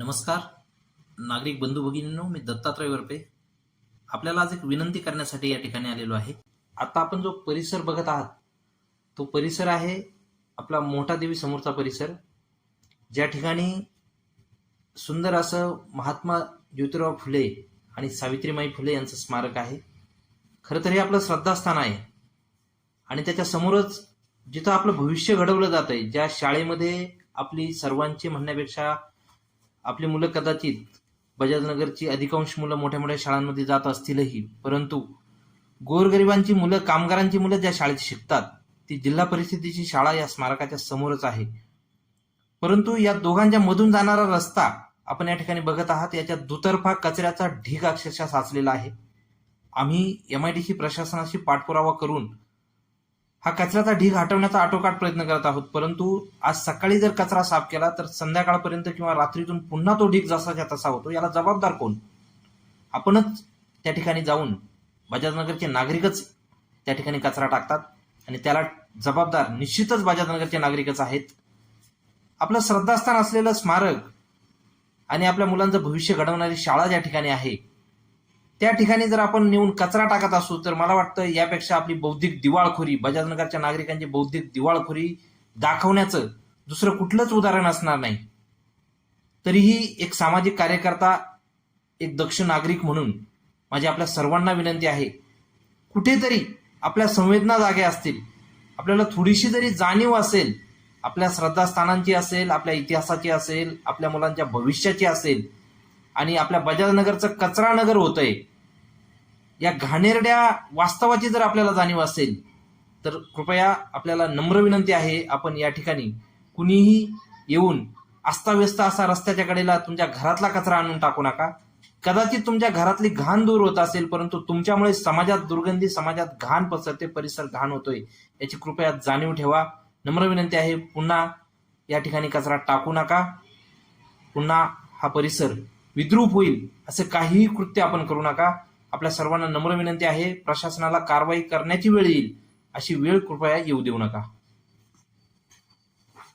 नमस्कार. नागरिक बंधू भगिनींनो मी दत्तात्रय वरपे. आपल्याला आज एक विनंती करण्यासाठी या ठिकाणी आलेलो आहे. आता आपण जो परिसर बघत आहात तो परिसर आहे आपला मोठा देवी समोरचा परिसर. ज्या ठिकाणी सुंदर असं महात्मा ज्योतिराव फुले आणि सावित्रीमाई फुले यांचं स्मारक आहे. खरं तर हे आपलं श्रद्धास्थान आहे. आणि त्याच्या समोरच जिथं आपलं भविष्य घडवलं जात आहे ज्या शाळेमध्ये आपली सर्वांची म्हणण्यापेक्षा आपली मुलं कदाचित बजाजनगरची अधिकांश मुलं मोठ्या मोठ्या शाळांमध्ये जात असतीलही. परंतु गोरगरिबांची मुलं कामगारांची मुलं ज्या शाळेत शिकतात ती जिल्हा परिषदेची शाळा या स्मारकाच्या समोरच आहे. परंतु या दोघांच्या मधून जाणारा रस्ता आपण या ठिकाणी बघत आहात याच्या दुतर्फा कचऱ्याचा ढीग अक्षरशः साचलेला आहे. आम्ही एम आय डी सी प्रशासनाशी पाठपुरावा करून हा कचऱ्याचा ढीग हटवण्याचा आटोकाट प्रयत्न करत आहोत. परंतु आज सकाळी जर कचरा साफ केला तर संध्याकाळपर्यंत किंवा रात्रीतून पुन्हा तो ढीग जसाच्या तसा होतो याला जबाबदार कोण? आपणच त्या ठिकाणी जाऊन बजाजनगरचे नागरिकच त्या ठिकाणी कचरा टाकतात आणि त्याला जबाबदार निश्चितच बजाजनगरचे नागरिकच आहेत. आपलं श्रद्धास्थान असलेलं स्मारक आणि आपल्या मुलांचं भविष्य घडवणारी शाळा ज्या ठिकाणी आहे त्या ठिकाणी जर आपण नेऊन कचरा टाकत असू तर मला वाटतं यापेक्षा आपली बौद्धिक दिवाळखोरी बजाजनगरच्या नागरिकांची बौद्धिक दिवाळखोरी दाखवण्याचं दुसरं कुठलंच उदाहरण असणार नाही. तरीही एक सामाजिक कार्यकर्ता एक दक्ष नागरिक म्हणून माझी आपल्या सर्वांना विनंती आहे कुठेतरी आपल्या संवेदना जागे असतील आपल्याला थोडीशी जरी जाणीव असेल आपल्या श्रद्धास्थानांची असेल आपल्या इतिहासाची असेल आपल्या मुलांच्या भविष्याची असेल आणि आपल्या बजाजनगरचं कचरा नगर होतंय. या घाणेरड्या वास्तवाची जर आपल्याला जाणीव असेल तर कृपया आपल्याला नम्र विनंती आहे आपण या ठिकाणी कुणीही येऊन अस्ताव्यस्त असा रस्त्याच्या कडेला तुमच्या घरातला कचरा आणून टाकू नका. कदाचित तुमच्या घरातली घाण दूर होत असेल परंतु तुमच्यामुळे समाजात दुर्गंधी समाजात घाण पसरते परिसर घाण होतोय. याची कृपया जाणीव ठेवा. नम्र विनंती आहे पुन्हा या ठिकाणी कचरा टाकू नका. पुन्हा हा परिसर विद्रूप होईल असे काहीही कृत्य आपण करू नका. आपल्या सर्वांना नम्र विनंती आहे प्रशासनाला कारवाई करण्याची वेळ येईल अशी वेळ कृपया येऊ देऊ नका.